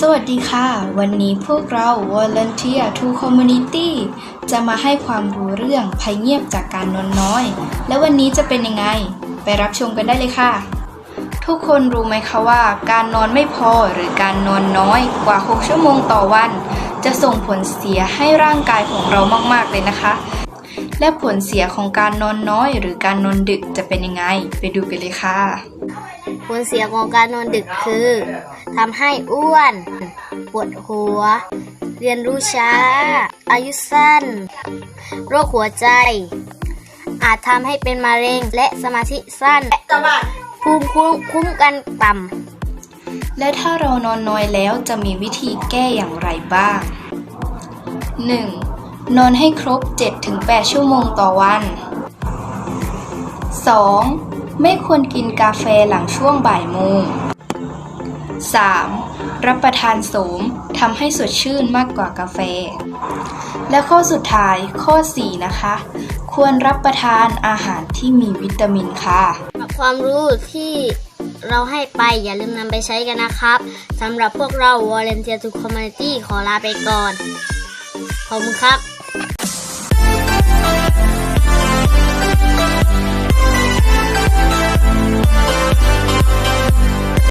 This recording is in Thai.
สวัสดีค่ะ วันนี้พวกเรา Volunteer to Community จะมาให้ความรู้เรื่องภัยเงียบจากการนอนน้อย และวันนี้จะเป็นยังไง ไปรับชมกันได้เลยค่ะ ทุกคนรู้ไหมคะว่า การนอนไม่พอหรือการนอนน้อยกว่า 6 ชั่วโมงต่อวัน จะส่งผลเสียให้ร่างกายของเรามากๆเลยนะคะ และผลเสียของการนอนน้อย หรือการนอนดึกจะเป็นยังไง ไปดูกันเลยค่ะ ผลเสียของการนอนดึกคือทำให้อ้วน ปวดหัว เรียนรู้ช้า อายุสั้น โรคหัวใจ อาจทำให้เป็นมะเร็งและสมาธิสั้นภูมิคุ้มคุ้มกันต่ำและถ้าเรานอนน้อยแล้วจะมีวิธีแก้อย่างไรบ้าง 1. นอนให้ครบ 7-8 ชั่วโมงต่อวัน 2. ไม่ควรกินกาแฟหลังช่วงบ่ายโมง 3. รับประทานโสมทำให้สดชื่นมากกว่ากาแฟ และข้อสุดท้ายข้อ 4 นะคะ ควรรับประทานอาหารที่มีวิตามินค่ะ ความรู้ที่เราให้ไปอย่าลืมนำไปใช้กันนะครับสำหรับพวกเรา Volunteer to Community ขอลาไปก่อน ขอบคุณครับ